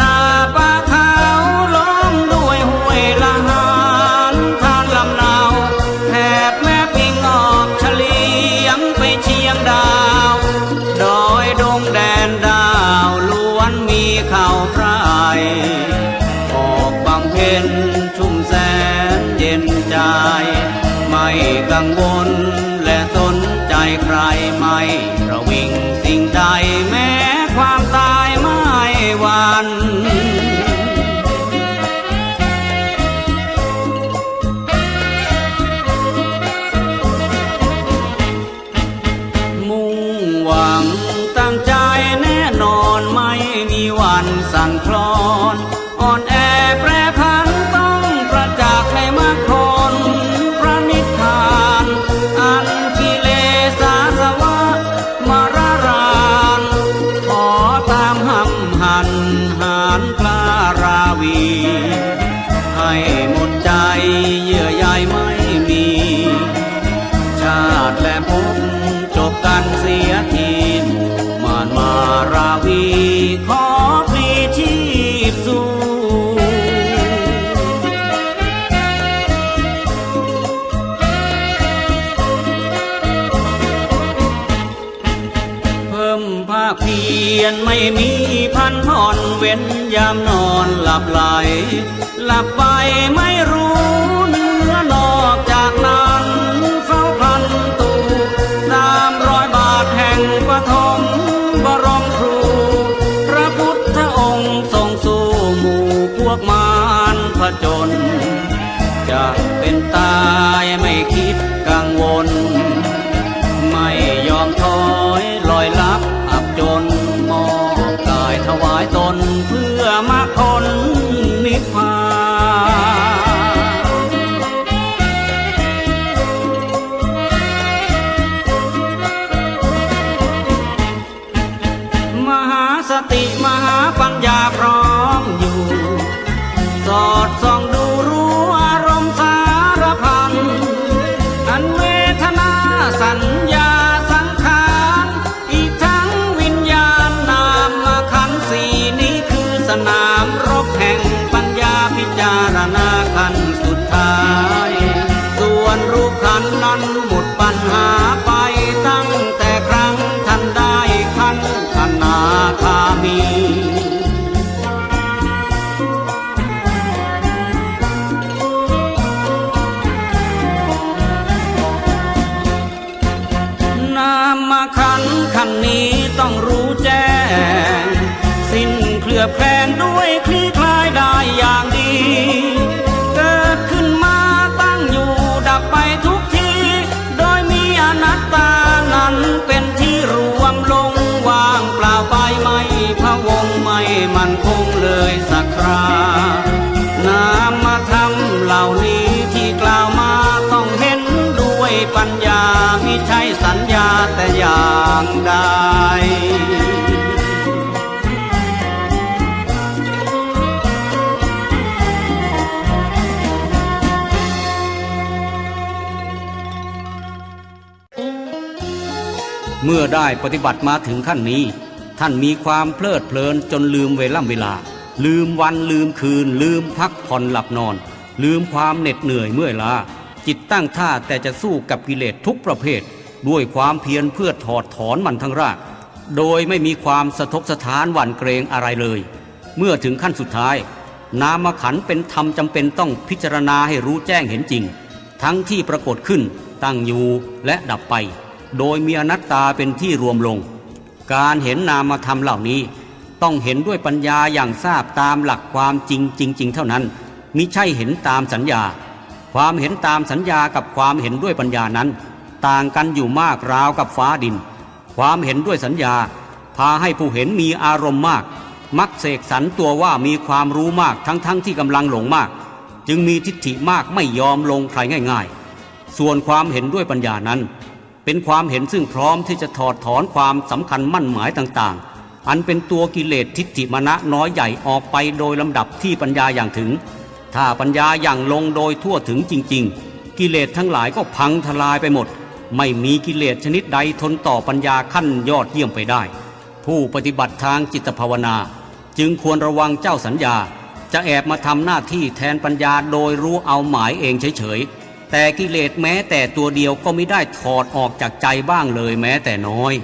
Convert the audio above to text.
นาปะขาวล้อมด้วยห้วยละหานทานลำนาวแถบแม่ปิงออกเฉลียงไปเชียงดาวดอยดงแดนดาวล้วนมีข่าวไพรออกบำเพ็ญชุ่มแสนเย็นใจไม่กังวลและสนใจใครไม่ระวิง สั่นคลอนอ่อนแอแปรพันต้องประจักษ์ในมรรคผลพระนิพพาน อันกิเลสาสวะมารารานขอตามหำหันหานกลาราวี ให้หมดใจ พิ่มภาคเพียรไม่มีพันผ่อนเว้นยามนอนหลับไหล หลับไปไม่รู้เนื้อนอกจากนั้นเฝ้าพันตูตามร้อยบาทแห่งปฐมบรมครู พระพุทธองค์ทรงสู้หมู่พวกมารผจญจะเป็นตายไม่คิดามรบแห่งปัญญาพิจารณาขันสุดท้าย ส่วนรูปขันนั้นหมดปัญหา บแคลงด้วยคลี่คลายได้อย่างดี เกิดขึ้นมาตั้งอยู่ดับไปทุกที โดยมีอนัตตานั้นเป็นที่รวมลงวางเปล่าไปไม่พะวงไม่มันคงเลยสักครา นามธรรมเหล่านี้ที่กล่าวมาต้องเห็นด้วยปัญญามิใช่สัญญาแต่อย่างใด เมื่อได้ปฏิบัติมาถึงขั้นนี้ ท่านมีความเพลิดเพลินจนลืมเวล่ำเวลา ลืมวันลืมคืน ลืมพักผ่อนหลับนอน ลืมความเหน็ดเหนื่อยเมื่อยล้าจิตตั้งท่าแต่จะสู้กับกิเลสทุกประเภท ด้วยความเพียรเพื่อถอดถอนมันทั้งราก โดยไม่มีความสะทกสะท้านหวั่นเกรงอะไรเลย เมื่อถึงขั้นสุดท้าย นามขันเป็นธรรมจำเป็นต้องพิจารณาให้รู้แจ้งเห็นจริง ทั้งที่ปรากฏขึ้นตั้งอยู่และดับไป โดยมีอนัตตาเป็นที่รวมลง การเห็นนามธรรมเหล่านี้ ต้องเห็นด้วยปัญญาอย่างทราบตามหลักความจริงจริง ๆ เท่านั้นมิใช่เห็นตามสัญญา ความเห็นตามสัญญากับความเห็นด้วยปัญญานั้น ต่างกันอยู่มากราวกับฟ้าดิน ความเห็นด้วยสัญญา พาให้ผู้เห็นมีอารมณ์มาก มักเสกสรรตัวว่ามีความรู้มากทั้งๆทที่กำลังหลงมาก จึงมีทิฏฐิมากไม่ยอมลงใครง่าย ๆ ส่วนความเห็นด้วยปัญญานั้น เป็นความเห็นซึ่งพร้อมที่จะถอดถอนความสำคัญมั่นหมายต่างๆ อันเป็นตัวกิเลสทิฏฐิมณะน้อยใหญ่ออกไปโดยลำดับที่ปัญญาอย่างถึง ถ้าปัญญาอย่างลงโดยทั่วถึงจริง ๆ กิเลสทั้งหลายก็พังทลายไปหมด ไม่มีกิเลสชนิดใดทนต่อปัญญาขั้นยอดเยี่ยมไปได้ ผู้ปฏิบัติทางจิตภาวนา จึงควรระวังเจ้าสัญญา จะแอบมาทำหน้าที่แทนปัญญาโดยรู้เอาหมายเองเฉยๆ แต่กิเลสแม้แต่ตัวเดียวก็ไม่ได้ถอดออกจากใจบ้างเลยแม้แต่น้อย